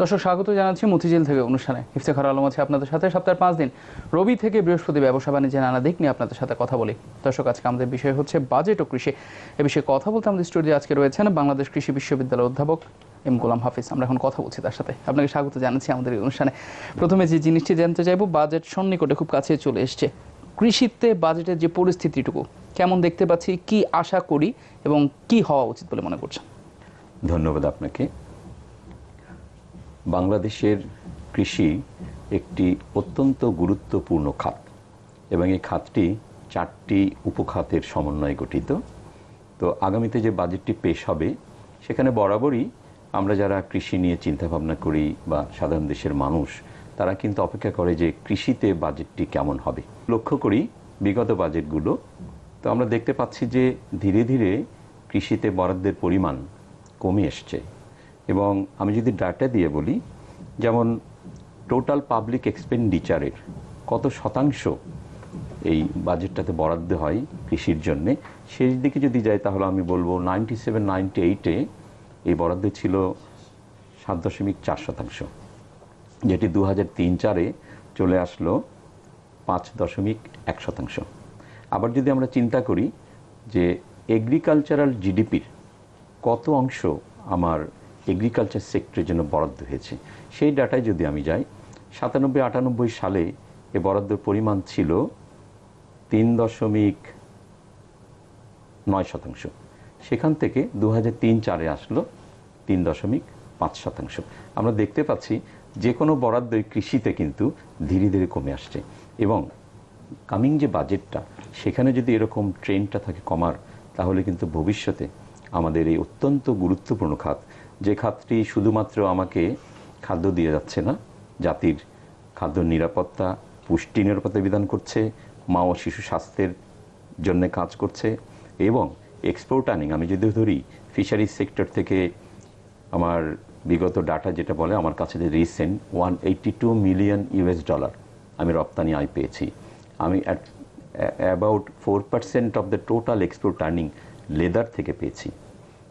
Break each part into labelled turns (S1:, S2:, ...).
S1: দর্শক, স্বাগত জানাচ্ছি মতিঝিল থেকে অনুষ্ঠানে। ইফতেখার আলম আছে আপনাদের সাথে। সপ্তাহের পাঁচ দিন, রবি থেকে বৃহস্পতি ব্যবসা বাণিজ্যের নানা দিক নিয়ে আপনাদের সাথে কথা বলি। দর্শক, আজকে আমাদের বিষয় হচ্ছে বাজেট ও কৃষি। এ বিষয়ে কথা বলতে আমাদের স্টুডিও আজকে রয়েছেন বাংলাদেশ কৃষি বিশ্ববিদ্যালয়ের অধ্যাপক এম গোলাম হাফিজ। আমরা এখন কথা বলছি তার সাথে। আপনাকে স্বাগত জানাচ্ছি আমাদের অনুষ্ঠানে। প্রথমে যে জিনিসটি জানতে চাইব, বাজেট সন্নিকটে খুব কাছে চলে এসছে। কৃষিতে বাজেটের যে পরিস্থিতিটুকু, কেমন দেখতে পাচ্ছি, কি আশা করি এবং কি হওয়া উচিত বলে মনে করছেন?
S2: ধন্যবাদ আপনাকে। বাংলাদেশের কৃষি একটি অত্যন্ত গুরুত্বপূর্ণ খাত এবং এই খাতটি চারটি উপখাতের সমন্বয়ে গঠিত। তো আগামীতে যে বাজেটটি পেশ হবে, সেখানে বরাবরই আমরা যারা কৃষি নিয়ে চিন্তা ভাবনা করি বা সাধারণ দেশের মানুষ, তারা কিন্তু অপেক্ষা করে যে কৃষিতে বাজেটটি কেমন হবে। লক্ষ্য করি বিগত বাজেটগুলো। তো আমরা দেখতে পাচ্ছি যে ধীরে ধীরে কৃষিতে বরাদ্দের পরিমাণ কমে এসছে। এবং আমি যদি ডাটা দিয়ে বলি, যেমন টোটাল পাবলিক এক্সপেন্ডিচারের কত শতাংশ এই বাজেটটাতে বরাদ্দ হয় কৃষির জন্যে, শেষ দিকে যদি যাই তাহলে আমি বলব নাইনটি সেভেন নাইনটি এইটে এই বরাদ্দ ছিল সাত দশমিক চার শতাংশ, যেটি দু হাজার তিন চারে চলে আসলো পাঁচ দশমিক এক শতাংশ। আবার যদি আমরা চিন্তা করি যে এগ্রিকালচারাল জিডিপির কত অংশ আমার এগ্রিকালচার সেক্টরের জন্য বরাদ্দ হয়েছে। সেই ডাটায় যদি আমি যাই, সাতানব্বই আটানব্বই সালে এ বরাদ্দের পরিমাণ ছিল তিন দশমিক নয় শতাংশ। সেখান থেকে দু তিন চারে আসলো তিন দশমিক পাঁচ শতাংশ। আমরা দেখতে পাচ্ছি যে কোনো বরাদ্দই কৃষিতে কিন্তু ধীরে ধীরে কমে আসছে এবং কামিং যে বাজেটটা, সেখানে যদি এরকম ট্রেন্ডটা থাকে কমার, তাহলে কিন্তু ভবিষ্যতে আমাদের এই অত্যন্ত গুরুত্বপূর্ণ খাত যে খাতটি শুধুমাত্র আমাকে খাদ্য দিয়ে যাচ্ছে না, জাতির খাদ্য নিরাপত্তা, পুষ্টি নিরাপত্তা বিধান করছে, মা ও শিশু স্বাস্থ্যের জন্য কাজ করছে, এবং এক্সপোর্ট আর্নিং আমি যদি ধরি ফিশারিজ সেক্টর থেকে আমার বিগত ডাটা যেটা বলে, আমার কাছে যে recent one eighty two million US dollar আমি রপ্তানি আয় পেয়েছি। আমি at about four percent of the total export earning leather থেকে পেয়েছি।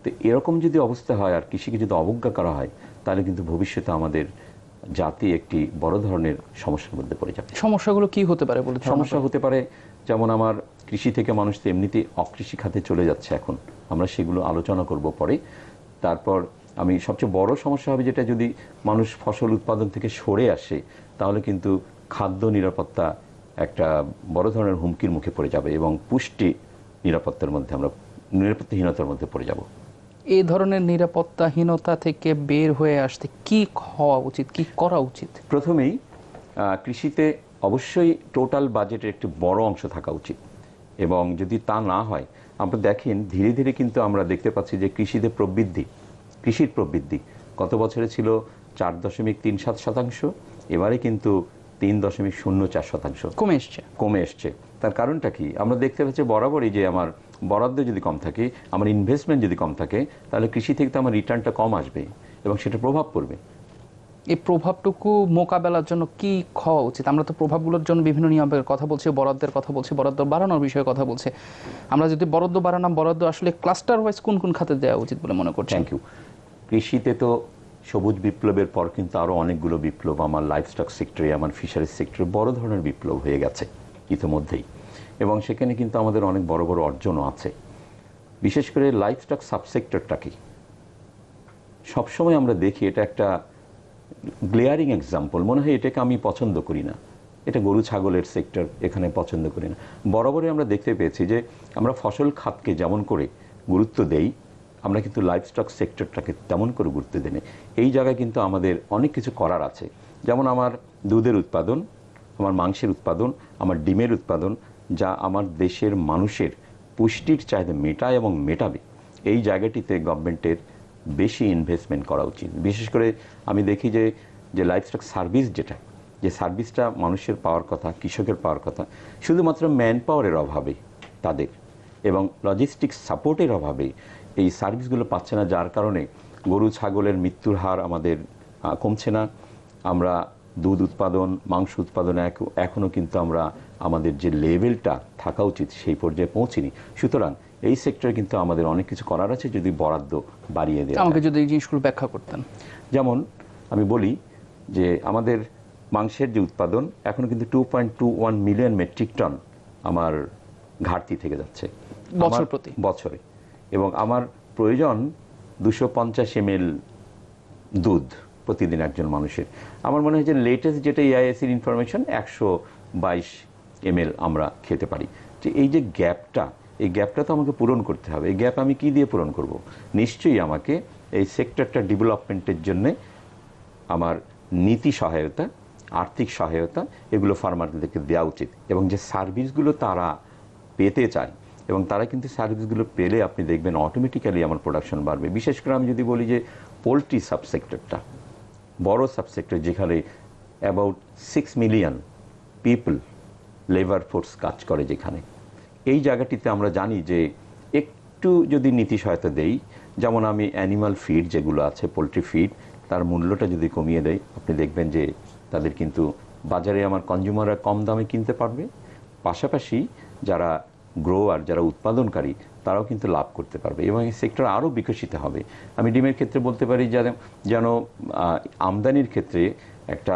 S2: তো এরকম যদি অবস্থা হয় আর কৃষিকে যদি অবজ্ঞা করা হয় তাহলে কিন্তু ভবিষ্যতে আমাদের জাতি একটি বড় ধরনের সমস্যার মধ্যে পড়ে যাবে।
S1: সমস্যাগুলো কি হতে পারে বলে
S2: সমস্যা হতে পারে যেমন আমার কৃষি থেকে মানুষ তো এমনিতেই অকৃষি খাতে চলে যাচ্ছে এখন। আমরা সেগুলো আলোচনা করব পরে। তারপর আমি সবচেয়ে বড় সমস্যা হবে যেটা যদি মানুষ ফসল উৎপাদন থেকে সরে আসে তাহলে কিন্তু খাদ্য নিরাপত্তা একটা বড় ধরনের হুমকির মুখে পড়ে যাবে এবং পুষ্টি নিরাপত্তার মধ্যে আমরা নিরাপত্তাহীনতার মধ্যে পড়ে যাব।
S1: এই ধরনের নিরাপত্তাহীনতা থেকে বের হয়ে আসতে কি হওয়া উচিত কি করা উচিত?
S2: প্রথমেই কৃষিতে অবশ্যই টোটাল বাজেটের একটি বড় অংশ থাকা উচিত। এবং যদি তা না হয় আমরা দেখেন ধীরে ধীরে কিন্তু আমরা দেখতে পাচ্ছি যে কৃষিতে প্রবৃদ্ধি কৃষির প্রবৃদ্ধি। গত বছরে ছিল চার দশমিক তিন সাত শতাংশ এবারে কিন্তু তিন দশমিক শূন্য চার শতাংশ।
S1: কমে এসছে।
S2: কমে এসছে। তার কারণটা কি? আমরা দেখতে পাচ্ছি বরাবরই যে আমার বরাদ্দ যদি কম থাকে আমার ইনভেস্টমেন্ট যদি কম থাকে তাহলে কৃষি থেকে তো আমার রিটার্নটা কম আসবে এবং সেটা প্রভাব পড়বে।
S1: এই প্রভাবটুকু মোকাবেলার জন্য কি হওয়া উচিত? আমরা তো প্রভাবগুলোর জন্য বিভিন্ন নিয়মের কথা বলছি বরাদ্দের কথা বলছি বরাদ্দ বাড়ানোর বিষয়ে কথা বলছি। আমরা যদি বরাদ্দ বাড়ানাম বরাদ্দ আসলে ক্লাস্টার ওয়াইজ কোন কোন খাতে দেওয়া উচিত বলে মনে করছেন?
S2: থ্যাংক ইউ কৃষিতে তো সবুজ বিপ্লবের পর কিন্তু আরও অনেকগুলো বিপ্লব আমার লাইফস্টক সেক্টরে আমার ফিশারিজ সেক্টরে বড় ধরনের বিপ্লব হয়ে গেছে ইতিমধ্যেই। এবং সেখানে কিন্তু আমাদের অনেক বড় বড় অর্জনও আছে। বিশেষ করে লাইফস্টক সাবসেক্টরটা কি? সবসময় আমরা দেখি এটা একটা গ্লেয়ারিং এক্সাম্পল মনে হয় এটাকে আমি পছন্দ করি না। এটা গরু ছাগলের সেক্টর এখানে পছন্দ করি না। বরাবরই আমরা দেখতে পেয়েছি যে আমরা ফসল খাতকে যেমন করে গুরুত্ব দেই, আমরা কিন্তু লাইফস্টক সেক্টরটাকে তেমন করে গুরুত্ব দিই না। এই জায়গায় কিন্তু আমাদের অনেক কিছু করার আছে। যেমন আমার দুধের উৎপাদন, আমার মাংসের উৎপাদন, আমার ডিমের উৎপাদন যা আমার দেশের মানুষের পুষ্টির চাহিদা মেটায় এবং মেটাবে। এই জায়গাটিতে গভর্নমেন্টের বেশি ইনভেস্টমেন্ট করা উচিত। বিশেষ করে আমি দেখি যে যে লাইফস্টক সার্ভিস যেটা, যে সার্ভিসটা মানুষের পাওয়ার কথা, কৃষকের পাওয়ার কথা, শুধুমাত্র ম্যান পাওয়ারের অভাবে তাদের এবং লজিস্টিক সাপোর্টের অভাবে এই সার্ভিসগুলো পাচ্ছে না, যার কারণে গরু, ছাগলের মৃত্যুর হার আমাদের কমছে না। আমরা দুধ উৎপাদন মাংস উৎপাদন এখনও কিন্তু আমরা আমাদের যে লেভেলটা থাকা উচিত সেই পর্যায়ে পৌঁছিনি। সুতরাং এই সেক্টরে কিন্তু আমাদের অনেক কিছু করার আছে যদি বরাদ্দ বাড়িয়ে দেওয়া
S1: আমাকে যদি এই জিনিসগুলো ব্যাখ্যা করতেন।
S2: যেমন আমি বলি যে আমাদের মাংসের যে উৎপাদন এখন কিন্তু two point two one million metric ton আমার ঘাটতি থেকে যাচ্ছে।
S1: বছর প্রতি?
S2: বছরে। এবং আমার প্রয়োজন দুশো পঞ্চাশ এম দুধ। প্রতিদিন একজন মানুষের। আমার মনে হয় যে লেটেস্ট যেটা এআইএসির ইনফরমেশন একশো বাইশ এম আমরা খেতে পারি। যে এই যে গ্যাপটা এই গ্যাপটা তো আমাকে পূরণ করতে হবে। এই গ্যাপ আমি কি দিয়ে পূরণ করব? নিশ্চয়ই আমাকে এই সেক্টরটা ডেভেলপমেন্টের জন্যে আমার নীতি সহায়তা, আর্থিক সহায়তা এগুলো ফার্মারদেরকে দেওয়া উচিত। এবং যে সার্ভিসগুলো তারা পেতে চায়, এবং তারা কিন্তু সার্ভিসগুলো পেলে আপনি দেখবেন অটোমেটিক্যালি আমার প্রোডাকশন বাড়বে। বিশেষ করে আমি যদি বলি যে পোলট্রি সাবসেক্টরটা বড় সাবসেক্টর যেখানে about six million people labour force কাজ করে যেখানে। এই জায়গাটিতে আমরা জানি যে একটু যদি নীতি সহায়তা দেই, যেমন আমি অ্যানিমাল ফিড যেগুলো আছে পোলট্রি ফিড তার মূল্যটা যদি কমিয়ে দেয় আপনি দেখবেন যে তাদের কিন্তু বাজারে আমার কনজিউমাররা কম দামে কিনতে পারবে। পাশাপাশি যারা গ্রোয়ার যারা উৎপাদনকারী তারাও কিন্তু লাভ করতে পারবে এবং এই সেক্টর আরও বিকশিত হবে। আমি ডিমের ক্ষেত্রে বলতে পারি যেন যেন আমদানির ক্ষেত্রে একটা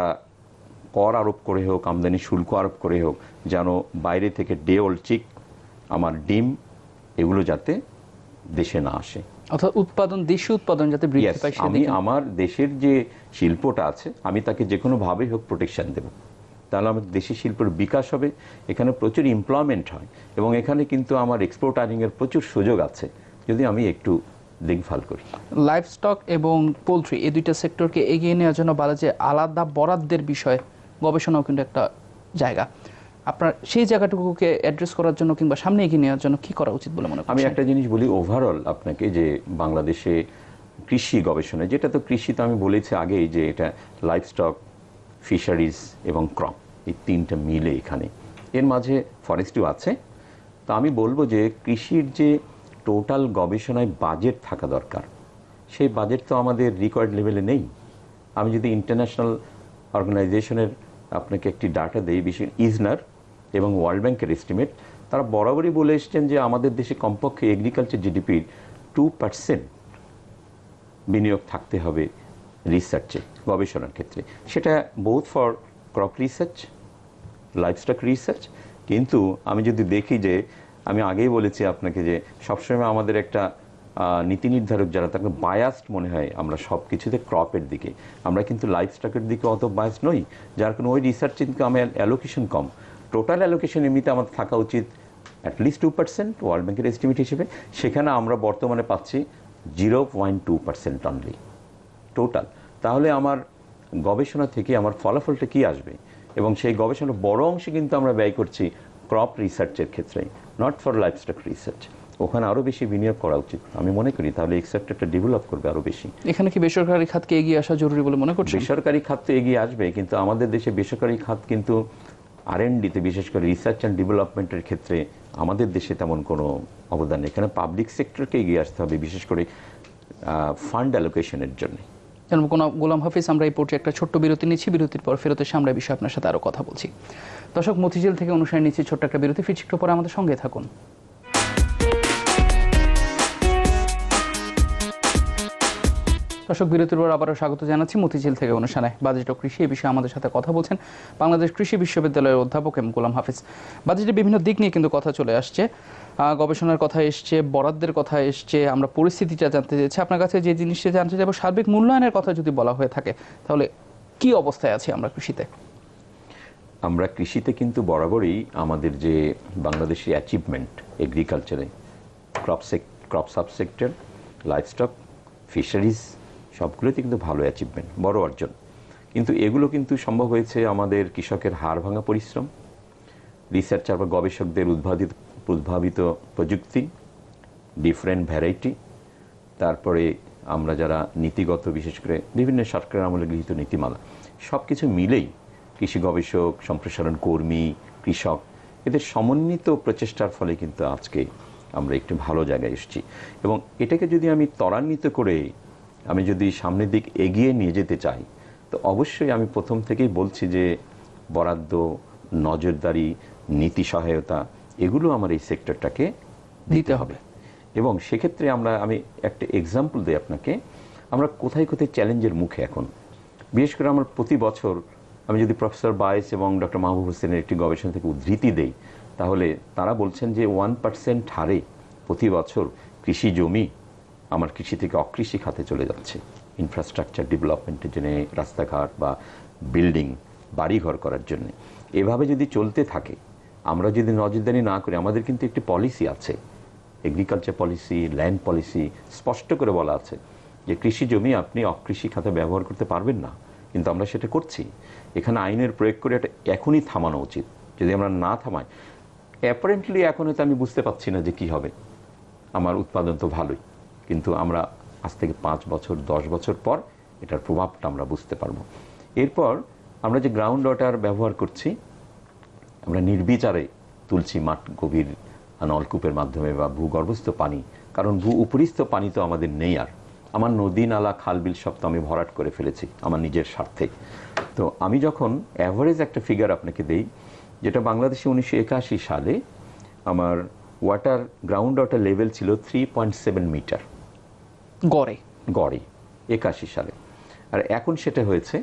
S2: কর আরোপ করে হোক আমদানি শুল্ক আরোপ করে হোক যেন বাইরে থেকে ডে ওল্ড চিক আমার ডিম এগুলো যাতে দেশে না আসে।
S1: অর্থাৎ উৎপাদন দেশীয় উৎপাদন যাতে বৃদ্ধি পায়
S2: আমি আমার দেশের যে শিল্পটা আছে আমি তাকে যে কোনোভাবেই হোক প্রোটেকশন দেব। তাহলে আমার দেশি শিল্পের বিকাশ হবে এখানে প্রচুর এমপ্লয়মেন্ট হয় এবং এখানে কিন্তু আমার এক্সপোর্ট আর্নিংয়ের প্রচুর সুযোগ আছে যদি আমি একটু দেখভাল করি।
S1: লাইফ স্টক এবং পোলট্রি এই দুইটা সেক্টরকে এগিয়ে নেওয়ার জন্য বলা যে আলাদা বরাদ্দের বিষয়ে গবেষণাও কিন্তু একটা জায়গা। আপনার সেই জায়গাটুকুকে অ্যাড্রেস করার জন্য কিংবা সামনে এগিয়ে নেওয়ার জন্য কি করা উচিত বলে মনে
S2: আমি একটা জিনিস বলি ওভারঅল আপনাকে যে বাংলাদেশে কৃষি গবেষণা যেটা তো কৃষি তো আমি বলেছি আগেই যে এটা লাইফস্টক ফিশারিজ এবং ক্রপ এই তিনটা মিলে এখানে। এর মাঝে ফরেস্টও আছে। তো আমি বলব যে কৃষির যে টোটাল গবেষণায় বাজেট থাকা দরকার, সেই বাজেট তো আমাদের রিকোয়ার্ড লেভেলে নেই। আমি যদি ইন্টারন্যাশনাল অর্গানাইজেশনের আপনাকে একটি ডাটা দেই, বিশেষ ইজনার এবং ওয়ার্ল্ড ব্যাংকের এস্টিমেট তারা বরাবরই বলে এসছেন যে আমাদের দেশে কমপক্ষে এগ্রিকালচার জিডিপির টু পার্সেন্ট বিনিয়োগ থাকতে হবে। রিসার্চে গবেষণার ক্ষেত্রে। সেটা both for crop research livestock research কিন্তু আমি যদি দেখি যে, আমি আগেই বলেছি আপনাকে যে, সবসময় আমাদের একটা নীতি নির্ধারক যারা তাকে বায়াসড মনে হয়, আমরা সব কিছুতে ক্রপের দিকে। আমরা কিন্তু লাইফ স্টকের দিকে অত বায়াস নই, যার কোনো ওই রিসার্চ আমার অ্যালোকেশন কম। টোটাল অ্যালোকেশন এমনিতে আমাদের থাকা উচিত at least two percent world ব্যাংকের এস্টিমেট হিসেবে। সেখানে আমরা বর্তমানে পাচ্ছি zero point two percent only total. তাহলে আমার গবেষণা থেকে আমার ফলাফলটা কি আসবে? এবং সেই গবেষণার বড় অংশে কিন্তু আমরা ব্যয় করছি ক্রপ রিসার্চের ক্ষেত্রে নট ফর লাইফস্টক রিসার্চ ওখানে আরও বেশি বিনিয়োগ করা উচিত। আমি মনে করি তাহলে এই সেক্টরটা ডেভেলপ করবে আরও বেশি।
S1: এখানে কি বেসরকারি খাতকে এগিয়ে আসা জরুরি বলে মনে করছেন?
S2: বেসরকারি খাত তো এগিয়ে আসবে কিন্তু আমাদের দেশে বেসরকারি খাত কিন্তু আর এন ডিতে বিশেষ করে রিসার্চ অ্যান্ড ডেভেলপমেন্টের ক্ষেত্রে আমাদের দেশে তেমন কোনো অবদান নেই। এখানে পাবলিক সেক্টরকে এগিয়ে আসতে হবে বিশেষ করে ফান্ড অ্যালোকেশনের জন্য।
S1: গোলাম হাফিজ, আমরা এই পর্যায়ে একটা ছোট্ট বিরতি নিচ্ছি। বিরতির পর ফেরত এসে আমরা বিষয়ে আপনার সাথে আরও কথা বলছি। দর্শক, মতিঝিল থেকে অনুষ্ঠানে নিচ্ছি ছোট্ট একটা বিরতি। ফিরছি একটু পরে আমাদের সঙ্গে থাকুন। দর্শক, বিরতির পর আবারও স্বাগত জানাচ্ছি মতিঝিল থেকে অনুষ্ঠানে বাজেট ও কৃষি এই বিষয়ে আমাদের সাথে কথা বলছেন বাংলাদেশ কৃষি বিশ্ববিদ্যালয়ের অধ্যাপক এম গোলাম হাফিজ। বাজেটের বিভিন্ন দিক নিয়ে কিন্তু কথা চলে আসছে। গবেষণার কথা এসছে, বরাদ্দের কথা এসছে, আমরা পরিস্থিতিটা জানতে চাইছি আপনার কাছে যে জিনিসটা জানতে চাইব, সার্বিক মূল্যায়নের কথা যদি বলা হয়ে থাকে, তাহলে কি অবস্থায় আছি আমরা কৃষিতে?
S2: আমরা কৃষিতে কিন্তু বরাবরই আমাদের যে বাংলাদেশি অ্যাচিভমেন্ট এগ্রিকালচারে ক্রপ সেক ক্রপ সাবসেক্টর লাইফস্টক ফিশারিজ সবগুলোতে কিন্তু ভালো অ্যাচিভমেন্ট বড় অর্জন। কিন্তু এগুলো কিন্তু সম্ভব হয়েছে আমাদের কৃষকের হাড় ভাঙা পরিশ্রম রিসার্চার বা গবেষকদের উদ্ভাবিত উদ্ভাবিত প্রযুক্তি ডিফারেন্ট ভ্যারাইটি তারপরে আমরা যারা নীতিগত, বিশেষ করে বিভিন্ন সরকারের আমলে গৃহীত নীতিমালা সব কিছু মিলেই কৃষি গবেষক, সম্প্রসারণ কর্মী, কৃষক, এদের সমন্বিত প্রচেষ্টার ফলে কিন্তু আজকে আমরা একটু ভালো জায়গায় এসেছি। এবং এটাকে যদি আমি ত্বরান্বিত করে আমি যদি সামনের দিক এগিয়ে নিয়ে যেতে চাই, তো অবশ্যই আমি প্রথম থেকেই বলছি যে বরাদ্দ, নজরদারি, নীতি সহায়তা এগুলো আমার এই সেক্টরটাকে
S1: দিতে হবে।
S2: এবং সেক্ষেত্রে আমরা আমি একটা এক্সাম্পল দিই আপনাকে। আমরা কোথায় কোথায় চ্যালেঞ্জের মুখে এখন? বিশেষ করে আমার প্রতি বছর আমি যদি প্রফেসর বাইস এবং ডক্টর মাহবুব হোসেনের একটি গবেষণা থেকে উদ্ধৃতি দেই তাহলে তারা বলছেন যে ওয়ান পার্সেন্ট হারে প্রতি বছর কৃষি জমি আমার কৃষি থেকে অকৃষি খাতে চলে যাচ্ছে। ইনফ্রাস্ট্রাকচার ডেভেলপমেন্টের জন্য রাস্তাঘাট বা বিল্ডিং বাড়িঘর করার জন্য। এভাবে যদি চলতে থাকে আমরা যদি নজরদারি না করি, আমাদের কিন্তু একটি পলিসি আছে। এগ্রিকালচার পলিসি ল্যান্ড পলিসি স্পষ্ট করে বলা আছে যে কৃষি জমি আপনি অকৃষি খাতে ব্যবহার করতে পারবেন না, কিন্তু আমরা সেটা করছি। এখানে আইনের প্রয়োগ করে এটা এখনই থামানো উচিত। যদি আমরা না থামাই অ্যাপারেন্টলি এখন হয়তো আমি বুঝতে পারছি না যে কি হবে। আমার উৎপাদন তো ভালোই, কিন্তু আমরা আজ থেকে পাঁচ বছর, দশ বছর পর এটার প্রভাবটা আমরা বুঝতে পারব। এরপর আমরা যে গ্রাউন্ড ওয়াটার ব্যবহার করছি আমরা নির্বিচারে তুলছি মাঠ গভীর নলকূপের মাধ্যমে বা ভূগর্ভস্থ পানি। কারণ ভূ উপরিস্থ পানি তো আমাদের নেই আর। আমার নদী নালা খাল বিল সব তো আমি ভরাট করে ফেলেছি আমার নিজের স্বার্থে। তো আমি যখন অ্যাভারেজ একটা ফিগার আপনাকে দেই যেটা বাংলাদেশে উনিশশো একাশি সালে আমার ওয়াটার গ্রাউন্ড ওয়াটার লেভেল ছিল থ্রি পয়েন্ট সেভেন মিটার
S1: গড়ে।
S2: গড়ে একাশি সালে। আর এখন সেটা হয়েছে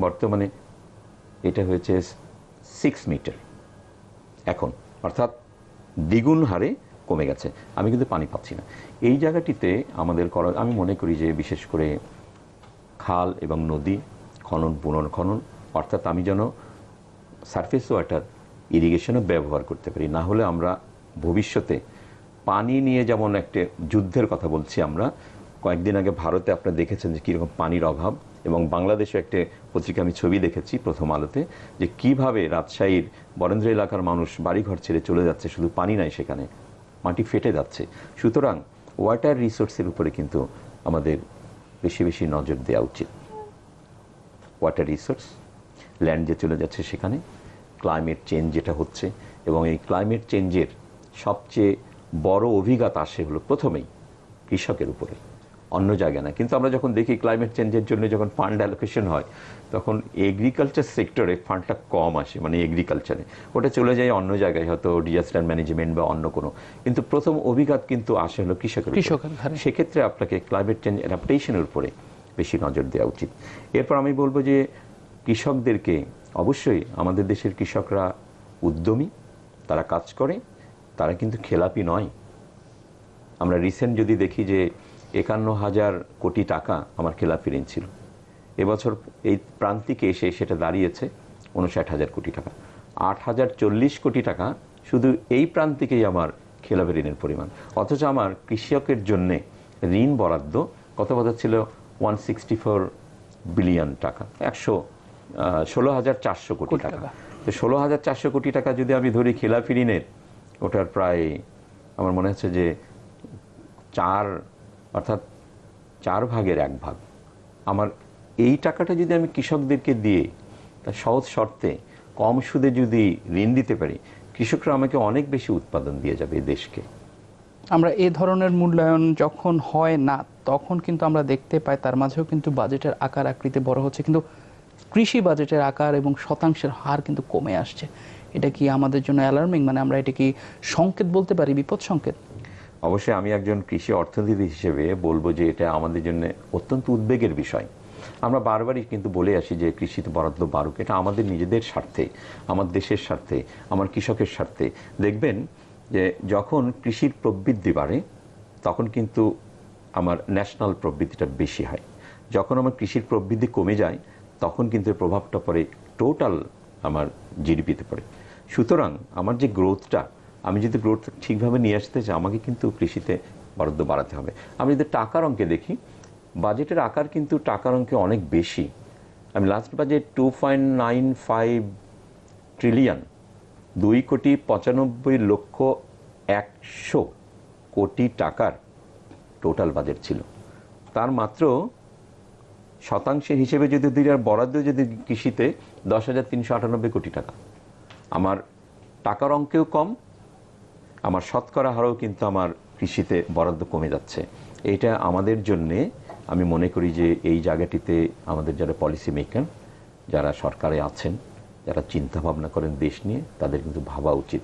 S2: বর্তমানে এটা হয়েছে সিক্স মিটার এখন, অর্থাৎ দ্বিগুণ হারে কমে গেছে। আমি কিন্তু পানি পাচ্ছি না। এই জায়গাটিতে আমাদের করা, আমি মনে করি যে বিশেষ করে খাল এবং নদী, খনন পুনর্খনন অর্থাৎ আমি যেন সারফেস ওয়াটার ইরিগেশনও ব্যবহার করতে পারি। না হলে আমরা ভবিষ্যতে পানি নিয়ে যেমন একটা যুদ্ধের কথা বলছি আমরা, কয়েকদিন আগে ভারতে আপনারা দেখেছেন যে কীরকম পানির অভাব। এবং বাংলাদেশে একটি পত্রিকা আমি ছবি দেখেছি প্রথম আলোতে, যে কীভাবে রাজশাহীর বরেন্দ্র এলাকার মানুষ বাড়িঘর ছেড়ে চলে যাচ্ছে, শুধু পানি নাই সেখানে, মাটি ফেটে যাচ্ছে। সুতরাং ওয়াটার রিসোর্সের উপরে কিন্তু আমাদের বেশি বেশি নজর দেওয়া উচিত। ওয়াটার রিসোর্স, ল্যান্ড যে চলে যাচ্ছে সেখানে, ক্লাইমেট চেঞ্জ যেটা হচ্ছে, এবং এই ক্লাইমেট চেঞ্জের সবচেয়ে বড় অভিজ্ঞতা আসে হলো প্রথমেই কৃষকের উপরে। অন্য জায়গায় না। কিন্তু আমরা যখন দেখি ক্লাইমেট চেঞ্জের জন্য যখন ফান্ড অ্যালোকেশন হয় তখন এগ্রিকালচার সেক্টরে ফান্ডটা কম আসে মানে এগ্রিকালচারে ওটা চলে যায় অন্য জায়গায় হয়তো ডিজাস্টার ম্যানেজমেন্ট বা অন্য কোনো। কিন্তু প্রথম অভিঘাত কিন্তু আসে হলো কৃষকের।
S1: কৃষকের
S2: সেক্ষেত্রে আপনাকে ক্লাইমেট চেঞ্জ অ্যাডাপ্টেশনের উপরে বেশি নজর দেওয়া উচিত। এরপর আমি বলব যে কৃষকদেরকে অবশ্যই আমাদের দেশের কৃষকরা উদ্যমী তারা কাজ করে তারা কিন্তু খেলাপি নয়। আমরা রিসেন্ট যদি দেখি যে একান্ন হাজার কোটি টাকা আমার খেলাপি ঋণ ছিল। এবছর এই প্রান্তিকে এসে সেটা দাঁড়িয়েছে উনষাট হাজার কোটি টাকা। আট হাজার চল্লিশ কোটি টাকা শুধু এই প্রান্তিকেই আমার খেলাপি ঋণের পরিমাণ। অথচ আমার কৃষকের জন্যে ঋণ বরাদ্দ কত বছর ছিল? ওয়ান সিক্সটি ফোর বিলিয়ন টাকা। একশো ষোলো হাজার চারশো কোটি টাকা। তো ষোলো হাজার চারশো কোটি টাকা যদি আমি ধরি খেলাপি ঋণের ওটার প্রায় আমার মনে হচ্ছে যে চার অর্থাৎ চার ভাগের এক ভাগ। আমার এই টাকাটা যদি আমি কৃষকদেরকে দিয়ে, তা সহজ শর্তে কম সুদে যদি ঋণ দিতে পারি, কৃষকরা আমাকে অনেক বেশি উৎপাদন দিয়ে যাবে দেশকে।
S1: আমরা এ ধরনের মূল্যায়ন যখন হয় না, তখন কিন্তু আমরা দেখতে পাই তার মাঝেও কিন্তু বাজেটের আকার আকৃতি বড় হচ্ছে। কিন্তু কৃষি বাজেটের আকার এবং শতাংশের হার কিন্তু কমে আসছে। এটা কি আমাদের জন্য অ্যালার্মিং মানে আমরা এটা কি সংকেত বলতে পারি? বিপদ সংকেত?
S2: অবশ্যই আমি একজন কৃষি অর্থনীতি হিসেবে বলব যে এটা আমাদের জন্য অত্যন্ত উদ্বেগের বিষয়। আমরা বারবারই কিন্তু বলে আসি যে কৃষিতে বরাদ্দ বাড়ুক, এটা আমাদের নিজেদের স্বার্থে, আমার দেশের স্বার্থে, আমার কৃষকের স্বার্থে। দেখবেন যে যখন কৃষির প্রবৃদ্ধি বাড়ে, তখন কিন্তু আমার ন্যাশনাল প্রবৃদ্ধিটা বেশি হয়। যখন আমার কৃষির প্রবৃদ্ধি কমে যায়, তখন কিন্তু প্রভাবটা পড়ে, টোটাল আমার জিডিপিতে পড়ে। সুতরাং আমার যে গ্রোথটা আমি যদি গ্রোথ ঠিকভাবে নিয়ে আসতে চাই, আমাকে কিন্তু কৃষিতে বরাদ্দ বাড়াতে হবে। আমি যদি টাকার অঙ্কে দেখি বাজেটের আকার কিন্তু টাকার অঙ্কে অনেক বেশি। আমি last budget two point nine five trillion দুই কোটি পঁচানব্বই লক্ষ একশো কোটি টাকার টোটাল বাজেট ছিল। তার মাত্র শতাংশের হিসেবে যদি দিই আর বরাদ্দ যদি কৃষিতে দশ হাজার তিনশো আটানব্বই কোটি টাকা। আমার টাকার অঙ্কেও কম আমার শতকরা হারও কিন্তু আমার কৃষিতে বরাদ্দ কমে যাচ্ছে। এটা আমাদের জন্যে আমি মনে করি যে এই জায়গাটিতে আমাদের যারা পলিসি মেকার যারা সরকারে আছেন যারা চিন্তা ভাবনা করেন দেশ নিয়ে তাদের কিন্তু ভাবা উচিত।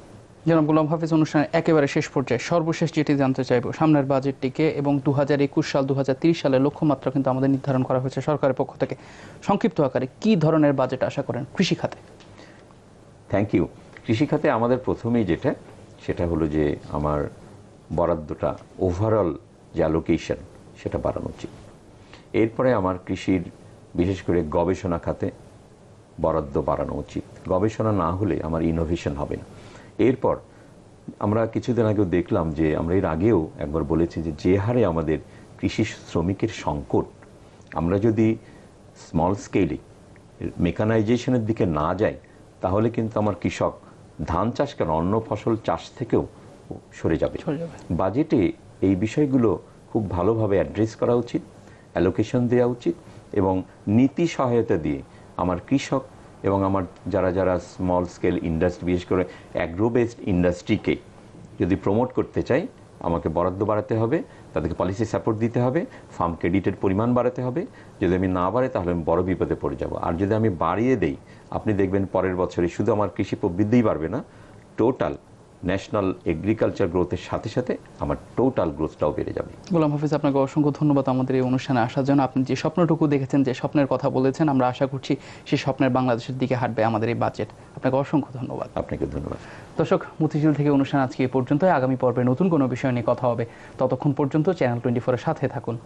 S1: জনাব গোলাম হাফিজ অনুষ্ঠানের একেবারে শেষ পর্যায়ে সর্বশেষ যেটি জানতে চাইব সামনের বাজেটটিকে এবং দু হাজার একুশ সাল দু হাজার তিরিশ সালের লক্ষ্যমাত্রা কিন্তু আমাদের নির্ধারণ করা হয়েছে সরকারের পক্ষ থেকে। সংক্ষিপ্ত আকারে কি ধরনের বাজেট আশা করেন কৃষি খাতে?
S2: থ্যাংক ইউ কৃষিখাতে আমাদের প্রথমেই যেটা সেটা হলো যে আমার বরাদ্দটা ওভারঅল যে অ্যালোকেশন সেটা বাড়ানো উচিত। এরপরে আমার কৃষির বিশেষ করে গবেষণা খাতে বরাদ্দ বাড়ানো উচিত। গবেষণা না হলে আমার ইনোভেশন হবে না। এরপর আমরা কিছুদিন আগেও দেখলাম যে আমরা এর আগেও একবার বলেছি যে যে হারে আমাদের কৃষি শ্রমিকের সংকট, আমরা যদি স্মল স্কেলে মেকানাইজেশনের দিকে না যাই, তাহলে কিন্তু আমার কৃষক ধান চাষ কেন? অন্য ফসল চাষ থেকেও সরে যাবে। বাজেটে এই বিষয়গুলো খুব ভালোভাবে অ্যাড্রেস করা উচিত অ্যালোকেশন দেওয়া উচিত এবং নীতি সহায়তা দিয়ে আমার কৃষক এবং আমার যারা যারা স্মল স্কেল ইন্ডাস্ট্রি বিশেষ করে অ্যাগ্রো বেসড ইন্ডাস্ট্রিকে যদি প্রমোট করতে চাই আমাকে বরাদ্দ বাড়াতে হবে তাদেরকে পলিসি সাপোর্ট দিতে হবে ফার্ম ক্রেডিটের পরিমাণ বাড়াতে হবে। যদি আমি না বাড়াই তাহলে আমি বড় বিপদে পড়ে যাব। আর যদি আমি বাড়িয়ে দেই আপনি দেখবেন পরের বছরে শুধু আমার কৃষি প্রবৃদ্ধিই বাড়বে না টোটাল ন্যাশনাল এগ্রিকালচার গ্রোথের সাথে সাথে আমার টোটাল গ্রোথটাও বেড়ে যাবে।
S1: গোলাম হাফিজ আপনাকে অসংখ্য ধন্যবাদ আমাদের এই অনুষ্ঠানে আসার জন্য। আপনি যে স্বপ্নটুকু দেখেছেন যে স্বপ্নের কথা বলেছেন আমরা আশা করছি সেই স্বপ্নের বাংলাদেশের দিকে হাঁটবে আমাদের এই বাজেট আপনাকে অসংখ্য ধন্যবাদ।
S2: আপনাকে ধন্যবাদ।
S1: দর্শক মতিঝিল থেকে অনুষ্ঠান আজকে এই পর্যন্ত আগামী পর্বে নতুন কোনো বিষয় নিয়ে কথা হবে। ততক্ষণ পর্যন্ত চ্যানেল টোয়েন্টি ফোরের সাথে থাকুন।